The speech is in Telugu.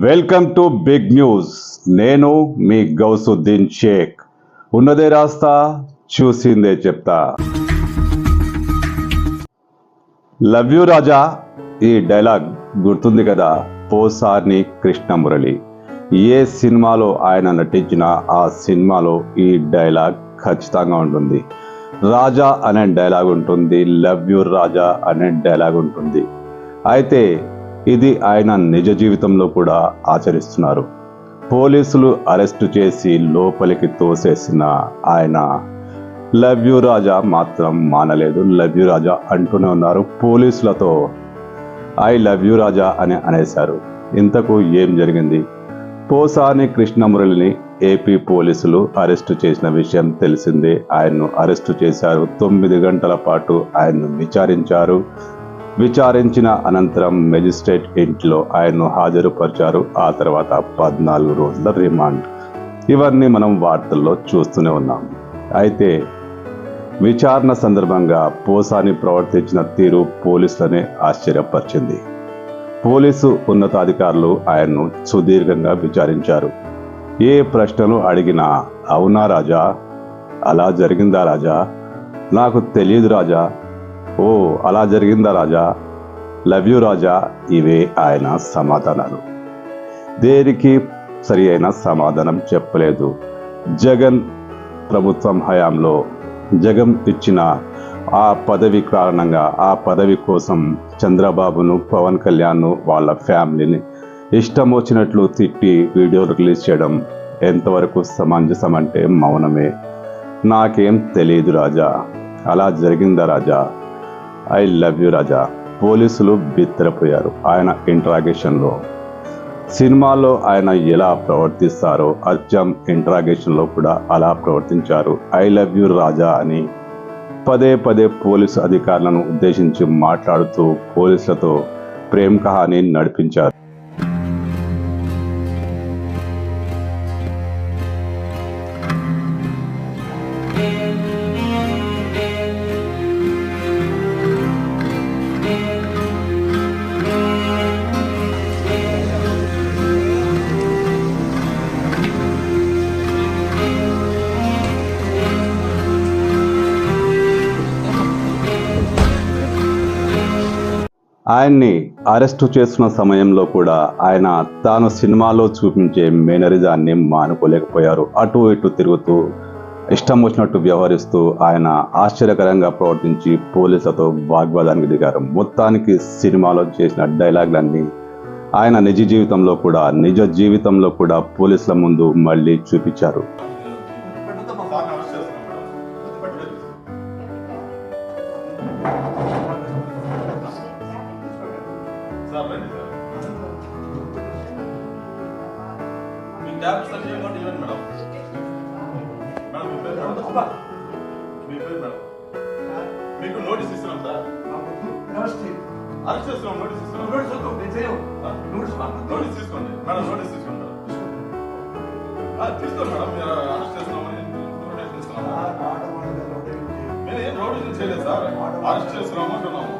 Welcome to big news. నేను మీ గౌసుద్దీన్ షేక్. ఉన్నదే రాస్తా చూసిందే చెప్తా. Love you Raja? ఈ డైలాగ్ గుర్తుంది కదా? పోసార్ని కృష్ణమురళి. ఏ సినిమాలో ఆయన నటించినా ఆ సినిమాలో ఈ డైలాగ్ ఖచ్చితంగా ఉంటుంది. రాజా అనే డైలాగ్ ఉంటుంది లవ్ యూ రాజా అనే డైలాగ్ ఉంటుంది. అయితే ఇది ఆయన నిజ జీవితంలో కూడా ఆచరిస్తున్నారు. పోలీసులు అరెస్టు చేసి లోపలికి తోసేసిన ఆయన లవ్ యూ రాజా మాత్రం మానలేదు. లవ్యూ రాజా అంటూనే ఉన్నారు. పోలీసులతో ఐ లవ్ యూ రాజా అని అనేశారు. ఇంతకు ఏం జరిగింది? పోసాని కృష్ణమురళిని ఏపీ పోలీసులు అరెస్టు చేసిన విషయం తెలిసిందే. ఆయన్ను అరెస్టు చేశారు. తొమ్మిది గంటల పాటు ఆయన్ను విచారించారు. విచారించిన అనంతరం మెజిస్ట్రేట్ ఇంట్లో ఆయన్ను హాజరుపరిచారు. ఆ తర్వాత పద్నాలుగు రోజుల రిమాండ్. ఇవన్నీ మనం వార్తల్లో చూస్తూనే ఉన్నాం. అయితే విచారణ సందర్భంగా పోసాని ప్రవర్తించిన తీరు పోలీసులనే ఆశ్చర్యపరిచింది. పోలీసు ఉన్నతాధికారులు ఆయన్ను సుదీర్ఘంగా విచారించారు. ఏ ప్రశ్నలు అడిగినా అవునా రాజా? అలా జరిగిందా రాజా? నాకు తెలియదు రాజా. ఓ అలా జరిగిందా రాజా? లవ్ యూ రాజా? ఇవే ఆయన సమాధానాలు. దేనికి సరి అయిన సమాధానం చెప్పలేదు. జగన్ ప్రభుత్వం హయాంలో జగన్ ఇచ్చిన ఆ పదవి కారణంగా ఆ పదవి కోసం చంద్రబాబును పవన్ కళ్యాణ్ను వాళ్ళ ఫ్యామిలీని ఇష్టం వచ్చినట్లు తిట్టి వీడియోలు రిలీజ్ చేయడం ఎంతవరకు సమంజసం అంటే మౌనమే. నాకేం తెలియదు రాజా. అలా జరిగిందా రాజా? I love you Raja. పోలీసులు బిత్తరపోయారు ఆయన ఇంట్రాగేషన్లో. సినిమాలో ఆయన ఎలా ప్రవర్తిస్తారో అర్జం ఇంట్రాగేషన్లో కూడా అలా ప్రవర్తించారు. ఐ లవ్ యూ రాజా అని పదే పదే పోలీసు అధికారులను ఉద్దేశించి మాట్లాడుతూ పోలీసులతో ప్రేమ్ కహాని నడిపించారు. ఆయన్ని అరెస్టు చేస్తున్న సమయంలో కూడా ఆయన తాను సినిమాలో చూపించే మేనరిజాన్ని మానుకోలేకపోయారు. అటు ఇటు తిరుగుతూ ఇష్టం వచ్చినట్టు వ్యవహరిస్తూ ఆయన ఆశ్చర్యకరంగా ప్రవర్తించి పోలీసులతో వాగ్వాదానికి దిగారు. మొత్తానికి సినిమాలో చేసిన డైలాగ్లన్నీ ఆయన నిజ జీవితంలో కూడా నిజ జీవితంలో కూడా పోలీసుల ముందు మళ్ళీ చూపించారు. ట్యాబ్స్ అన్ని ఇవ్వండి ఇవ్వండి మేడం మేడం మీ పేరు మేడం మీ పేరు మేడం మీకు నోటీస్ ఇస్తున్నాం సార్ అరెస్ట్ చేస్తున్నాం నోటీస్ ఇస్తున్నాం ఆ? నోటీస్ తీసుకోండి మేడం నోటీస్ తీసుకోండి మేడం తీసుకోండి మేడం మీరు అరెస్ట్ చేస్తున్నామని నోటీస్ ఇస్తున్నాము మీరు ఏం నోటీస్ చేయలేదు సార్ అరెస్ట్ చేస్తున్నాము అంటున్నాము